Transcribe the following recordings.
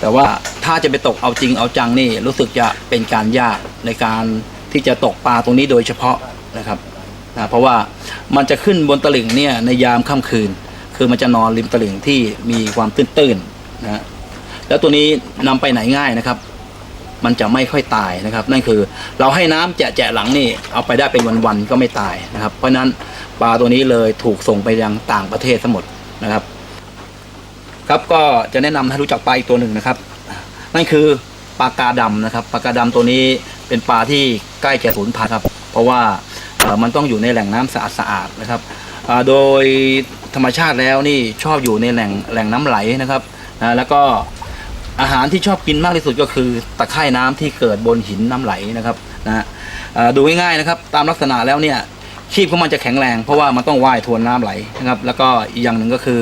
แต่ว่าถ้าจะไปตกเอาจริงเอาจังนี่รู้สึกจะเป็นการยากในการที่จะตกปลาตรงนี้โดยเฉพาะนะครับนะเพราะว่ามันจะขึ้นบนตลิ่งเนี่ยในยามค่ำคืน คือมันจะนอนริมตลิ่งที่มีความตื้นๆนะฮะแล้วตัวนี้นำไปไหนง่ายนะครับ มันจะไม่ค่อยตายนะครับ นั่นคือเราให้น้ำแจะๆหลังนี่เอาไปได้เป็นวันๆก็ไม่ตายนะครับ เพราะฉะนั้นปลาตัวนี้เลยถูกส่งไปยังต่างประเทศทั้งหมดนะครับ ครับก็จะแนะนำให้รู้จักปลาอีกตัวหนึ่งนะครับ นั่นคือปลากาดำนะครับปลากาดำตัวนี้เป็นปลาที่ใกล้จะสูญพันธุ์ครับ เพราะว่ามันต้องอยู่ในแหล่งน้ำสะอาดสะอาดๆนะครับโดยธรรมชาติแล้วนี่ชอบอยู่ในแหล่งแหล่งน้ำไหลนะครับนะแล้วก็อาหารที่ชอบกินมากที่สุดก็คือตะไคร่น้ำที่เกิดบนหินน้ำไหลนะครับนะดูง่ายๆนะครับตามลักษณะแล้วเนี่ยชีพของมันจะแข็งแรง เพราะว่ามันต้องว่ายทวนน้ำไหลนะครับ แล้วก็อีกอย่างหนึ่งก็คือ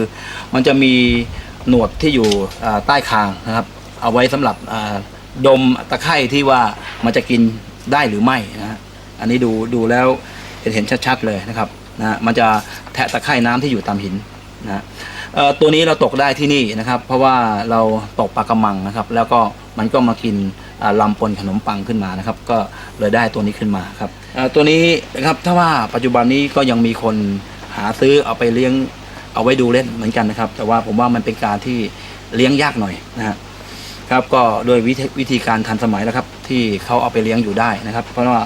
มันจะมี หนวดที่อยู่ใต้คางนะครับ เอาไว้สำหรับดมตะไคร่ที่ว่ามันจะกินได้หรือไม่นะอันนี้ดูดูแล้วเห็นเห็นชัดๆเลยนะครับนะมันจะแทะตะไคร่น้ำที่อยู่ตามหินนะเอ่อตัวนี้เราตกได้ที่นี่นะครับ เพราะว่าเราตกปลากระมังนะครับ แล้วก็มันก็มากินอ่าลำปนขนมปังขึ้นมานะครับ ก็เลยได้ตัวนี้ขึ้นมาครับเอ่อตัวนี้นะครับถ้าว่าปัจจุบันนี้ก็ยังมีคนหาซื้อเอาไปเลี้ยง เอาไว้ดูเล่นเหมือนกันนะครับ แต่ว่าผมว่ามันเป็นการที่เลี้ยงยากหน่อยนะฮะครับก็โดยวิธีวิธีการทันสมัยแล้วครับที่เขาเอาไปเลี้ยงอยู่ได้นะครับ เพราะว่า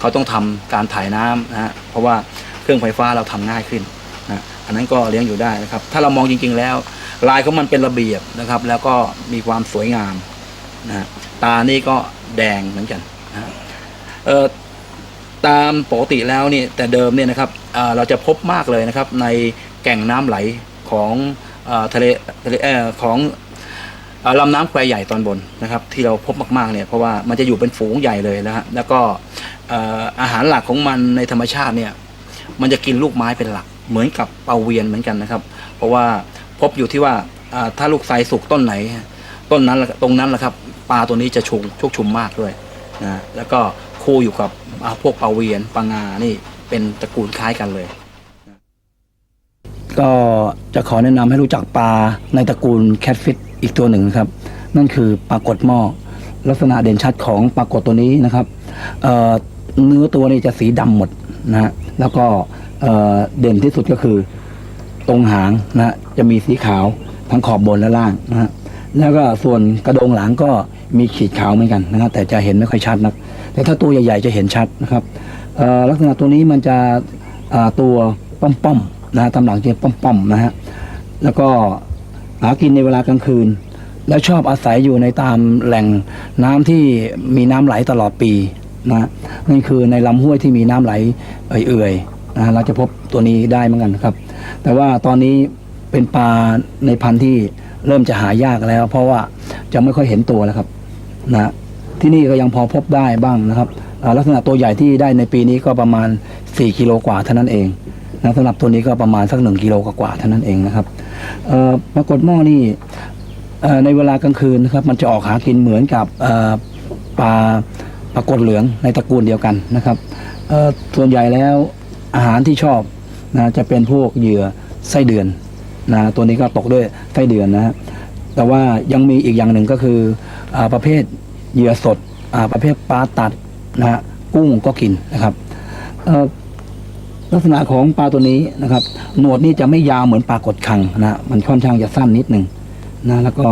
เขาต้องทำการถ่ายน้ำนะฮะเพราะว่าเครื่องไฟฟ้าเราทำง่ายขึ้นนะอันนั้นก็เลี้ยงอยู่ได้นะครับ ถ้าเรามองจริง ๆ แล้ว ลายของมันเป็นระเบียบนะครับ แล้วก็มีความสวยงามนะตานี่ก็แดงเหมือนกันนะเออ ตามปกติแล้วนี่แต่เดิมเนี่ยนะครับเราจะพบมากเลยนะครับในแก่งน้ำไหลของอทะเลทะเลเอของลำน้ำแควใหญ่ตอนบนนะครับที่เราพบมากๆเนี่ยเพราะว่ามันจะอยู่เป็นฝูงใหญ่เลยนะฮะแล้วก็อาหารหลักของมันในธรรมชาติเนี่ยมันจะกินลูกไม้เป็นหลักเหมือนกับเปาเวียนเหมือนกันนะครับ เพราะว่าพบอยู่ที่ว่าถ้าลูกไทรสุกต้นไหน ต้นนั้นละตรงนั้นแหละครับปลาตัวนี้จะชุมชุกชุมมากด้วยนะแล้วก็คู่อยู่กับ อาพวกปลาเวียนปลางานี่เป็นตระกูลคล้ายกันเลย ก็จะขอแนะนำให้รู้จักปลาในตระกูลแคทฟิตอีกตัวหนึ่งนะครับ นั่นคือปลากดหม้อลักษณะเด่นชัดของปลากดตัวนี้นะครับเเนื้อตัวนี่จะสีดำหมดนะฮะแล้วก็เเด่นที่สุดก็คือตรงหางนะจะมีสีขาวทั้งขอบบนและล่างนะฮะ แล้วก็ส่วนกระโดงหลังก็มีขีดขาวเหมือนกันนะครับ แต่จะเห็นไม่ค่อยชัดนักแต่ถ้าตัวใหญ่ๆจะเห็นชัดนะครับลักษณะตัวนี้มันจะตัวป้อมๆนะฮะตำหลังจะป้อมๆนะฮะแล้วก็หากินในเวลากลางคืน แล้วชอบอาศัยอยู่ในตามแหล่งน้ำที่มีน้ำไหลตลอดปีนะนั่นคือในลำห้วยที่มีน้ำไหลเอื่อยๆนะเราจะพบตัวนี้ได้เหมือนกันครับ แต่ว่าตอนนี้เป็นปลาในพันธุ์ที่ เริ่มจะหายากแล้ว เพราะว่าจะไม่ค่อยเห็นตัวแล้วครับนะที่นี่ก็ยังพอพบได้บ้างนะครับลักษณะตัวใหญ่ที่ได้ในปีนี้ก็ประมาณ 4 กิโลกว่าเท่านั้นเองนะสำหรับตัวนี้ก็ประมาณสักหนึ่งกิโลกว่าเท่านั้นเองนะครับปรากฏหม้อนี่ในเวลากลางคืนนะครับ มันจะออกหากินเหมือนกับปลาปลากดเหลืองในตระกูลเดียวกันนะครับส่วนใหญ่แล้วอาหารที่ชอบนะจะเป็นพวกเหยื่อไส้เดือน นะตัวนี้ก็ตกด้วยไส้เดือนนะฮะแต่ว่ายังมีอีกอย่างหนึ่งก็คืออประเภทเหยื่อสดอประเภทปลาตัดนะฮะกุ้งก็กินนะครับลักษณะของปลาตัวนี้นะครับ หนวดนี่จะไม่ยาวเหมือนปลากดคังนะมันค่อนข้างจะสั้นนิดหนึ่งนะแล้วก็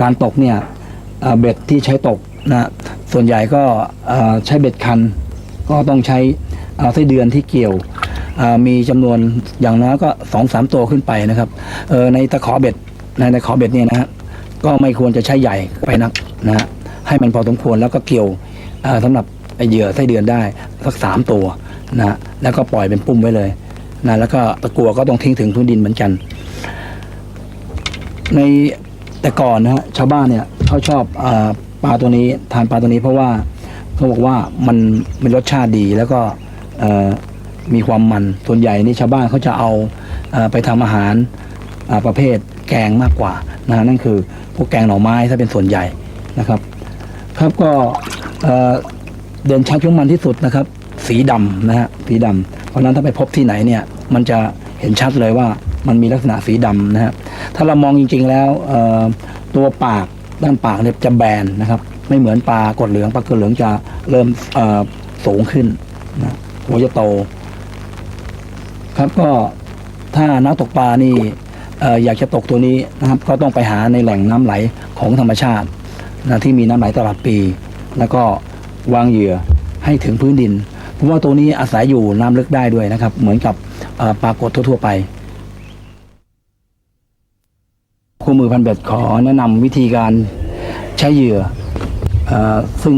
การตกเนี่ยเบ็ดที่ใช้ตกนะส่วนใหญ่ก็ใช้เบ็ดคัน ก็ต้องใช้ไส้เดือนที่เกี่ยว มีจำนวนอย่างน้อยก็สองสามตัวขึ้นไปนะครับเออในตะขอเบ็ดในตะขอเบ็ดเนี่ยนะฮะก็ไม่ควรจะใช้ใหญ่ไปนักนะฮะให้มันพอสมควรแล้วก็เกี่ยวเอ่อสำหรับเหยื่อไส้เดือนได้สักสามตัวนะฮะแล้วก็ปล่อยเป็นปุ้มไว้เลยนะแล้วก็ตะกัวก็ต้องทิ้งถึงพื้นดินเหมือนกัน ในแต่ก่อนนะฮะชาวบ้านเนี่ยเขาชอบอปลาตัวนี้ทานปลาตัวนี้เพราะว่าเขาบอกว่ามันมีรสชาติดีแล้วก็ มีความมันส่วนใหญ่นี่ชาวบ้านเขาจะเอาไปทำอาหารประเภทแกงมากกว่านะนั่นคือพวกแกงหน่อไม้ถ้าเป็นส่วนใหญ่นะครับ ครับก็เด่นชัดของมันที่สุดนะครับ สีดำนะฮะสีดำเพราะนั้นถ้าไปพบที่ไหนเนี่ยมันจะเห็นชัดเลยว่ามันมีลักษณะสีดำนะฮะถ้าเรามองจริง ๆ แล้วตัวปากด้านปากเนี่ยจะแบนนะครับไม่เหมือนปลากดเหลืองปลากดเหลืองจะเริ่มสูงขึ้นนะหัวจะโต ครับก็ถ้านักตกปลานี่อยากจะตกตัวนี้นะครับ ก็ต้องไปหาในแหล่งน้ำไหลของธรรมชาตินะที่มีน้ำไหลตลอดปี แล้วก็วางเหยื่อให้ถึงพื้นดิน เพราะว่าตัวนี้อาศัยอยู่น้ำลึกได้ด้วยนะครับ เหมือนกับปลากดทั่ว ๆ ไปคู่มือพันเบ็ดขอแนะนำวิธีการใช้เหยื่ออซึ่ง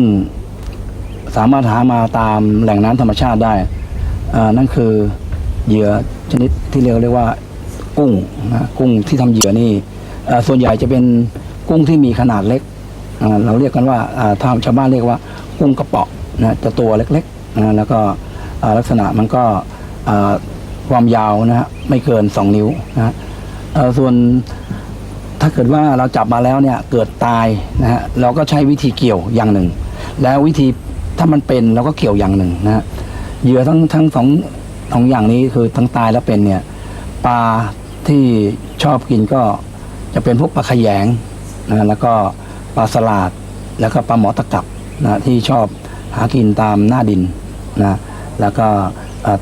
สามารถหามาตามแหล่งน้ำธรรมชาติได้นั่นคือ เหยื่อชนิดที่เรียกเรียกว่ากุ้งนะกุ้งที่ทำเหยื่อนี่ส่วนใหญ่จะเป็นกุ้งที่มีขนาดเล็ก เราเรียกกันว่าอ่าทางชาวบ้านเรียกว่ากุ้งกระเปาะนะจะตัวเล็กๆนะแล้วก็ลักษณะมันก็ความยาวนะฮะไม่เกิน 2 นิ้วนะส่วนถ้าเกิดว่าเราจับมาแล้วเนี่ยเกิดตายนะฮะเราก็ใช้วิธีเกี่ยวอย่างหนึ่ง แล้ววิธีถ้ามันเป็นเราก็เกี่ยวอย่างหนึ่งนะเหยื่อทั้งทั้งสอง สองอย่างนี้คือทั้งตายและเป็นเนี่ยปลาที่ชอบกินก็จะเป็นพวกปลาขยงนะแล้วก็ปลาสลาดแล้วก็ปลาหมอตะกับนะที่ชอบหากินตามหน้าดินนะแล้วก็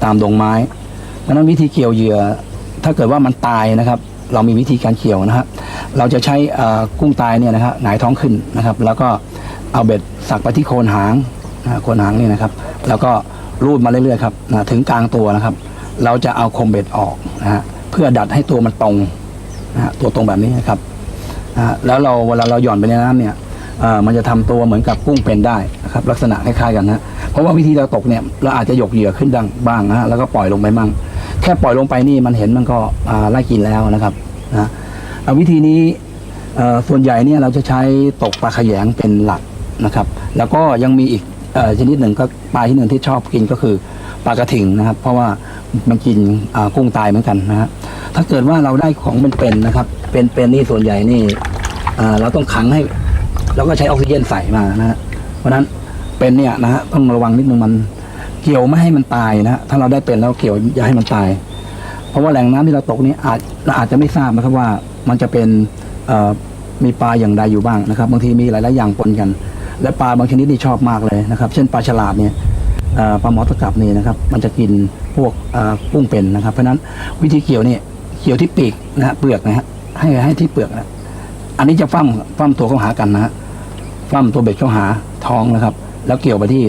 ตามดงไม้เพราะนั้นวิธีเกี่ยวเหยื่อถ้าเกิดว่ามันตายนะครับ เรามีวิธีการเกี่ยวนะครับเราจะใช้อ่อกุ้งตายเนี่ยนะครับหงายท้องขึ้นนะครับ แล้วก็เอาเบ็ดสักไปที่โคนหางนะโคนหางนี่นะครับ แล้วก็ รูดมาเรื่อยๆครับนะถึงกลางตัวนะครับ เราจะเอาคมเบ็ดออกนะฮะเพื่อดัดให้ตัวมันตรงนะฮะตัวตรงแบบนี้นะครับนะฮะแล้วเราเวลาเราหย่อนไปในน้ำเนี่ยอ่อมันจะทำตัวเหมือนกับกุ้งเป็นได้นะครับลักษณะคล้ายๆกันนะเพราะว่าวิธีเราตกเนี่ยเราอาจจะหยกเหยื่อขึ้นดังบ้างนะฮะแล้วก็ปล่อยลงไปมั่ง แค่ปล่อยลงไปนี่มันเห็นมันก็อ่าไล่กินแล้วนะครับนะอ่าวิธีนี้เอ่อส่วนใหญ่เนี่ยเราจะใช้ตกปลาขยงเป็นหลักนะครับ แล้วก็ยังมีอีก ชนิดหนึ่งก็ปลาที่หนึ่งที่ชอบกินก็คือปลากระถิงนะครับ เพราะว่ามันกินกุ้งตายเหมือนกันนะฮะถ้าเกิดว่าเราได้ของเป็นๆนะครับ เป็นๆนี่ส่วนใหญ่นี่เราต้องขังให้เราก็ใช้ออกซิเจนใส่มานะฮะเพราะนั้นเป็นเนี่ยนะฮะต้องระวังนิดนึงมันเกี่ยวไม่ให้มันตายนะฮะถ้าเราได้เป็นแล้วเกี่ยวอย่าให้มันตาย เพราะว่าแหล่งน้ำที่เราตกนี้อาจเราอาจจะไม่ทราบนะครับว่ามันจะเป็นมีปลาอย่างใดอยู่บ้างนะครับบางทีมีหลายๆอย่างปนกัน และปลาบางชนิดนี่ชอบมากเลยนะครับ เช่นปลาฉลาดเนี่ยปลาหมอตะกับนี่นะครับ มันจะกินพวกกุ้งเป็นนะครับ เพราะฉะนั้นวิธีเกี่ยวนี่เกี่ยวที่ปีกนะฮะเปลือกนะฮะให้ให้ที่เปลือกนะอันนี้จะฟั่มฟั่มตัวเข้าหากันนะฮะฟั่มตัวเบ็ดเข้าหาท้องนะครับ แล้วเกี่ยวไปที่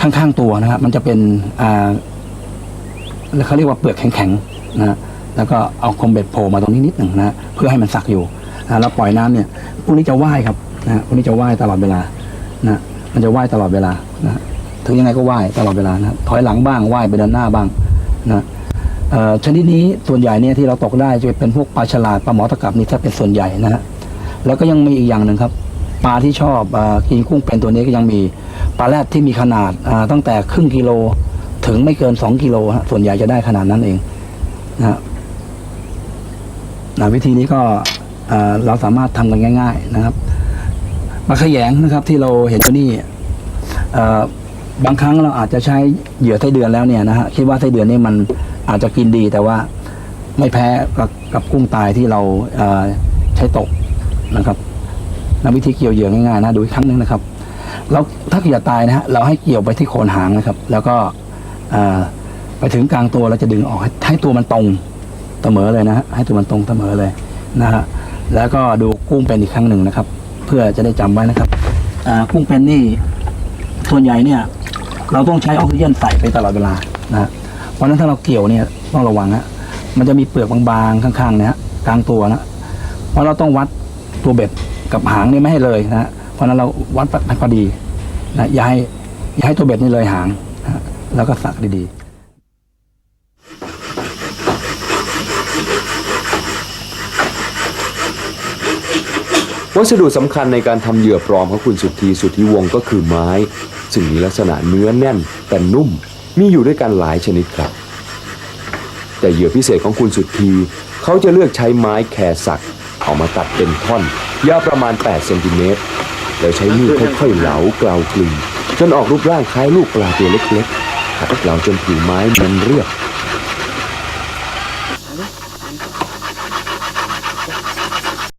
ข้างๆตัวนะครับ มันจะเป็นเขาเรียกว่าเปลือกแข็งๆนะฮะแล้วก็เอาคมเบ็ดโผล่มาตรงนี้นิดหนึ่งนะฮะเพื่อให้มันสักอยู่นะแล้วปล่อยน้ำเนี่ยพวกนี้จะว่ายครับ นะฮะพวกนี้จะว่ายตลอดเวลานะมันจะว่ายตลอดเวลานะถึงยังไงก็ว่ายตลอดเวลานะถอยหลังบ้างว่ายไปด้านหน้าบ้างนะเอ่อชนิดนี้ส่วนใหญ่เนี่ยที่เราตกได้จะเป็นพวกปลาฉลาดปลาหมอตะกับนี่ถ้าเป็นส่วนใหญ่นะฮะแล้วก็ยังมีอีกอย่างหนึ่งครับปลาที่ชอบอกินกุ้งเป็นตัวนี้ก็ยังมีปลาแรดที่มีขนาดอ่าตั้งแต่ครึ่งกิโลถึงไม่เกินสองกิโลฮะส่วนใหญ่จะได้ขนาดนั้นเองนะฮะนะวิธีนี้ก็อ่าเราสามารถทำกันง่าย ๆ นะครับ ปลาขยงนะครับที่เราเห็นตัวนี้เอ่อบางครั้งเราอาจจะใช้เหยื่อไส้เดือนแล้วเนี่ยนะฮะคิดว่าไส้เดือนนี่มันอาจจะกินดีแต่ว่าไม่แพ้กับกับกุ้งตายที่เราเใช้ตกนะครับนะวิธีเกี่ยวเหยื่อง่ายๆนะดูอีกครั้งหนึ่งนะครับแล้วถ้าเหยื่อตายนะฮะเราให้เกี่ยวไปที่โคนหางนะครับ แล้วก็ไปถึงกลางตัวเราจะดึงออกให้ใหตัวมันตรงเสมอเลยนะฮะให้ตัวมันตรงเสมอเลยนะฮะแล้วก็ดูกุ้งเป็นอีกครั้งหนึ่งนะครับ พื่อจะได้จำไว้นะครับอ่ากุ้งเป็นนี่ส่วนใหญ่เนี่ย เราต้องใช้ออกซิเจนใส่ไปตลอดเวลานะเพราะฉะนั้นถ้าเราเกี่ยวเนี่ยต้องระวังฮะมันจะมีเปลือกบางๆข้างๆเนี่ยฮะกลางตัวนะเพราะเราต้องวัดตัวเบ็ดกับหางนี่ไม่ให้เลยนะเพราะนั้นเราวัดพอดีนะอย่าให้อย่าให้ตัวเบ็ดนี่เลยหางนะฮะแล้วก็สักดีๆ วัสดุสำคัญในการทำเหยื่อปลอมของคุณสุทธีสุทธิวงศ์ก็คือไม้ ซึ่งมีลักษณะเนื้อแน่น แต่นุ่มมีอยู่ด้วยกันหลายชนิดครับ แต่เหยื่อพิเศษของคุณสุทธีเขาจะเลือกใช้ไม้แคสักเอามาตัดเป็นท่อน ยาวประมาณ 8 เซนติเมตรแล้วใช้มีดค่อยๆเหลาเกลากลึงจนออกรูปร่างคล้ายลูกปลาตัวเล็กๆขัดเกลาจนผิวไม้มันเรียบ